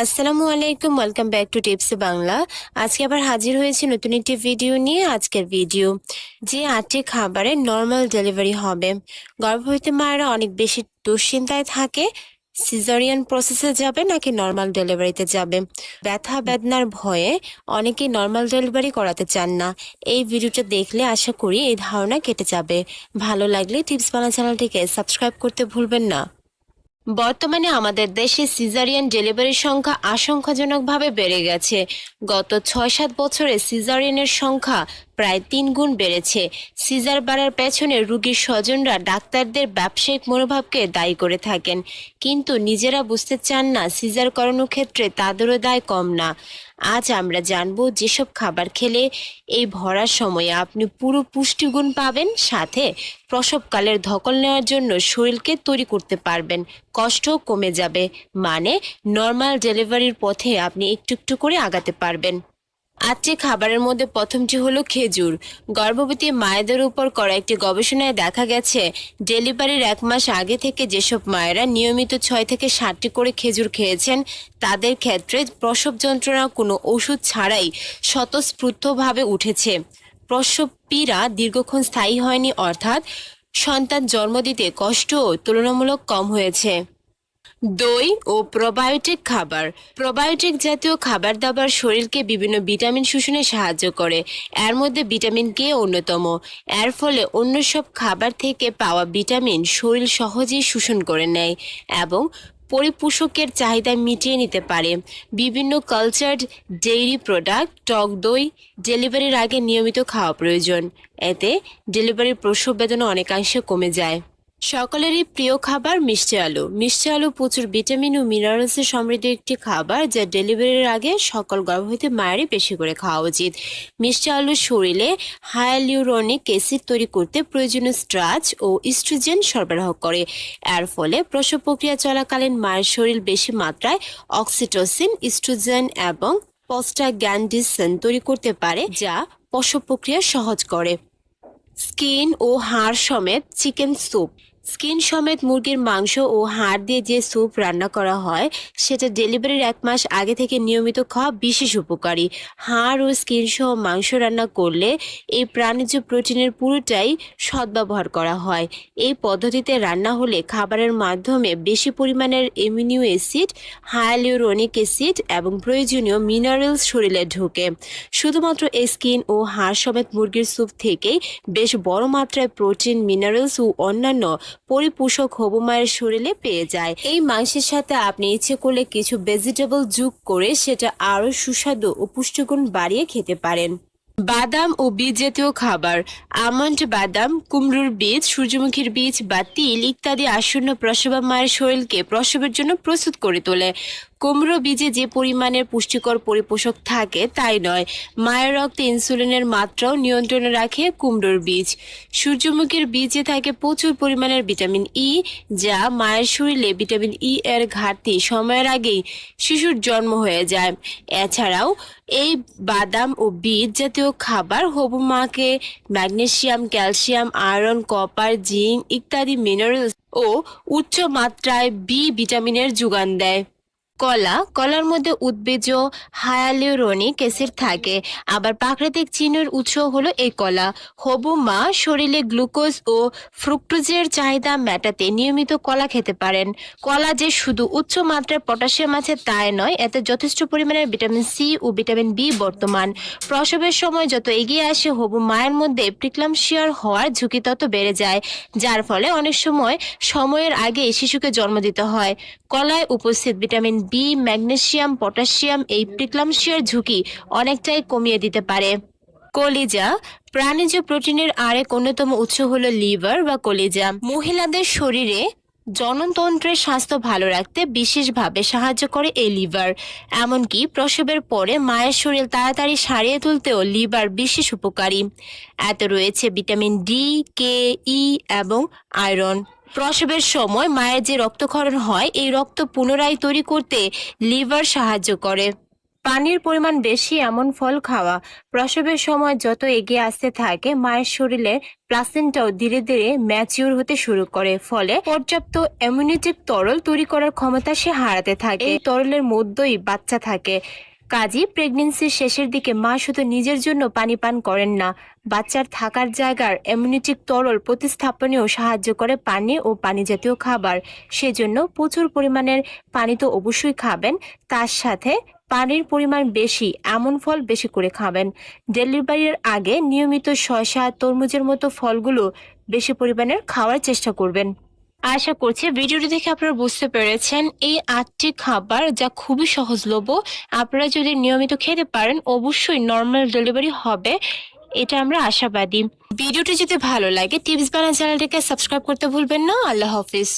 আসসালামু আলাইকুম welcome back to tips Bangla. আজকে আবার হাজির হয়েছি নতুন একটি ভিডিও নিয়ে, আজকের ভিডিও যে আটটি খাবারে নর্মাল ডেলিভারি হবে। গর্ভবতী মায়েরা অনেক বেশি দুশ্চিন্তায় থাকে। সিজারিয়ান প্রসেসে যাবে নাকি নর্মাল ডেলিভারিতে যাবে? ব্যথা, বেদনার ভয়ে অনেকে নর্মাল ডেলিভারি করাতে চান না। এই ভিডিওটা দেখলে আশা করি এই ধারণা কেটে যাবে। ভালো লাগলে টিপস বাংলা চ্যানেলটিকে সাবস্ক্রাইব করতে ভুলবেন না। বর্তমানে আমাদের দেশে সিজারিয়ান ডেলিভারির সংখ্যা আশঙ্কাজনকভাবে বেড়ে গেছে। গত ছয় সাত বছরে সিজারিয়ানের সংখ্যা প্রায় তিন গুণ বেড়েছে। সিজার বাড়ার পেছনে রুগীর স্বজনরা ডাক্তারদের ব্যবসায়িক মনোভাবকে দায়ী করে থাকেন। কিন্তু নিজেরা বুঝতে চান না, সিজার করানোর ক্ষেত্রে তাদেরও দায় কম না। আজ আমরা জানব যেসব খাবার খেলে এই ভরার সময়ে আপনি পুরো পুষ্টিগুণ পাবেন, সাথে প্রসবকালের ধকল নেওয়ার জন্য শরীরকে তৈরি করতে পারবেন। কষ্টও কমে যাবে মানে নর্মাল ডেলিভারির পথে আপনি একটু একটু করে আগাতে পারবেন। আজকে খাবারের মধ্যে প্রথমটি হলো খেজুর। গর্ভবতী মায়েদের উপর করা একটি গবেষণায় দেখা গেছে, ডেলিভারির এক মাস আগে থেকে যেসব মায়েরা নিয়মিত ছয় থেকে ষাটটি করে খেজুর খেয়েছেন, তাদের ক্ষেত্রে প্রসব যন্ত্রণা কোনো ওষুধ ছাড়াই স্বতঃস্ফূর্তভাবে উঠেছে। প্রসব পীড়া দীর্ঘক্ষণ স্থায়ী হয়নি, অর্থাৎ সন্তান জন্ম দিতে কষ্টও তুলনামূলক কম হয়েছে। দই ও প্রোবায়োটিক খাবার। প্রোবায়োটিক জাতীয় খাবার দাবার শরীরকে বিভিন্ন ভিটামিন শোষণে সাহায্য করে। এর মধ্যে ভিটামিন কে অন্যতম। এর ফলে অন্য সব খাবার থেকে পাওয়া ভিটামিন শরীর সহজেই শোষণ করে নেয় এবং পরিপোষকের চাহিদা মিটিয়ে নিতে পারে। বিভিন্ন কালচার্ড ডেইরি প্রোডাক্ট টক দই ডেলিভারির আগে নিয়মিত খাওয়া প্রয়োজন। এতে ডেলিভারির প্রসব বেদনা অনেকাংশে কমে যায়। সকলেরই প্রিয় খাবার মিষ্টি আলু। মিষ্টি আলু প্রচুর ভিটামিন ও মিনারেলসে সমৃদ্ধ একটি খাবার যা ডেলিভারির আগে সকল গর্ভবতী মায়েরই বেশি করে খাওয়া উচিত। মিষ্টি আলু শরীরে হায়ালিউরনিক অ্যাসিড তৈরি করতে প্রয়োজনীয় স্ট্রাচ ও ইস্ট্রোজেন সরবরাহ করে। এর ফলে প্রসব প্রক্রিয়া চলাকালীন মায়ের শরীর বেশি মাত্রায় অক্সিটোসিন ইস্ট্রোজেন এবং পস্টাগ্যান্ডিসন তৈরি করতে পারে, যা প্রসব প্রক্রিয়া সহজ করে। স্কিন ও হাড় সমেত চিকেন স্যুপ স্কিন সমেত মুরগির মাংস ও হাড় দিয়ে যে স্যুপ রান্না করা হয়, সেটা ডেলিভারির এক মাস আগে থেকে নিয়মিত খাওয়া বিশেষ উপকারী। হাড় ও স্কিন সহ মাংস রান্না করলে এই প্রাণীজ প্রোটিনের পুরোটাই সদ্ব্যবহার করা হয়। এই পদ্ধতিতে রান্না হলে খাবারের মাধ্যমে বেশি পরিমাণের এমিনিও অ্যাসিড হায়ালিউরনিক অ্যাসিড এবং প্রয়োজনীয় মিনারেলস শরীরে ঢোকে। শুধুমাত্র এই স্কিন ও হাড় সমেত মুরগির স্যুপ থেকেই বেশ বড় মাত্রায় প্রোটিন, মিনারেলস ও অন্যান্য পরিপোষক হবু মায়ের শরীরে পেয়ে যায়। এই মাংসের সাথে আপনি ইচ্ছে করলে কিছু ভেজিটেবল যোগ করে সেটা আরও সুস্বাদু ও পুষ্টিগুণ বাড়িয়ে খেতে পারেন। বাদাম ও বীজ জাতীয় খাবার, আমন্ড বাদাম, কুমড়োর বীজ, সূর্যমুখীর বীজ বা তিল ইত্যাদি আসন্ন প্রসবা মায়ের শরীরকে প্রসবের জন্য প্রস্তুত করে তোলে। কুমড়ো বীজে যে পরিমাণের পুষ্টিকর পরিপোষক থাকে, তাই নয়। মায়ের রক্তে ইনসুলিনের মাত্রাও নিয়ন্ত্রণে রাখে কুমড়োর বীজ। সূর্যমুখীর বীজে থাকে প্রচুর পরিমাণের ভিটামিন ই যা মায়ের শরীরে ভিটামিন ই এর ঘাটতি সময়ের আগেই শিশুর জন্ম হয়ে যায়। এছাড়াও, এই বাদাম ও বীজ জাতীয় খাবার হবু মাকে magnesium calcium, iron, copper, zinc ইত্যাদি মিনারেলস ও উচ্চ মাত্রায় বি ভিটামিনের যোগান দেয়। কলা, কলার মধ্যে উদ্ভিজ্জ হায়ালিউরনিক অ্যাসিড থাকে। আবার প্রাকৃতিক চিনির উৎস হলো এই কলা। হবু মা শরীরে গ্লুকোজ ও ফ্রুক্টোজের চাহিদা মেটাতে নিয়মিত কলা খেতে পারেন। কলা যে শুধু উচ্চ মাত্রার পটাশিয়াম আছে তাই নয়, এতে যথেষ্ট পরিমাণে ভিটামিন সি ও ভিটামিন বি বর্তমান। প্রসবের সময় যত এগিয়ে আসে, হবু মায়ের মধ্যে প্রিক্লামশিয়ার হওয়ার ঝুঁকি তত বেড়ে যায়, যার ফলে অনেক সময় সময়ের আগে শিশুকে জন্ম দিতে হয়। কলায় উপস্থিত ভিটামিন বি ম্যাগনেশিয়াম পটাশিয়াম, এই প্রিক্লামশিয়ার ঝুঁকি অনেকটাই কমিয়ে দিতে পারে। কলিজা প্রাণীজ প্রোটিনের আরেক অন্যতম উৎস হলো লিভার বা কলিজা। মহিলাদের শরীরে জননতন্ত্রের স্বাস্থ্য ভালো রাখতে বিশেষভাবে সাহায্য করে এই লিভার। এমনকি প্রসবের পরে মায়ের শরীর তাড়াতাড়ি সারিয়ে তুলতেও লিভার বিশেষ উপকারী। এত রয়েছে ভিটামিন ডি কে ই এবং আয়রন। প্রসবের সময় মায়ের যে রক্তক্ষরণ হয়, এই রক্ত পুনরায় তৈরি করতে লিভার সাহায্য করে। পানির পরিমাণ বেশি এমন ফল খাওয়া, প্রসবের সময় যত এগিয়ে আসতে থাকে, মায়ের শরীরে প্লাসেন্টাও ধীরে ধীরে ম্যাচিউর হতে শুরু করে, ফলে পর্যাপ্ত ইমিউনিটিক তরল তৈরি করার ক্ষমতা সে হারাতে থাকে। এই তরলের মধ্যেই বাচ্চা থাকে। কাজী প্রেগনেন্সির শেষের দিকে মা শুধু নিজের জন্য পানি পান করেন না, বাচ্চার থাকার জায়গার ইমিউনিটিক তরল প্রতিস্থাপনেও সাহায্য করে পানি ও পানি জাতীয় খাবার। সেজন্য প্রচুর পরিমাণের পানি তো অবশ্যই খাবেন, তার সাথে পানির পরিমাণ বেশি, এমন ফল বেশি করে খাবেন। ডেলিভারির আগে নিয়মিত শসা, তরমুজের মতো ফলগুলো বেশি পরিমাণের খাওয়ার চেষ্টা করবেন। আশা করছি ভিডিওটি দেখে আপনারা বুঝতে পেরেছেন, এই আটটি খাবার যা খুবই সহজলভ্য, আপনারা যদি নিয়মিত খেতে পারেন, অবশ্যই নর্মাল ডেলিভারি হবে, এটা আমরা আশাবাদী। ভিডিওটি যদি ভালো লাগে, টিপস বানা চ্যানেলটিকে সাবস্ক্রাইব করতে ভুলবেন না, আল্লাহ হাফিজ।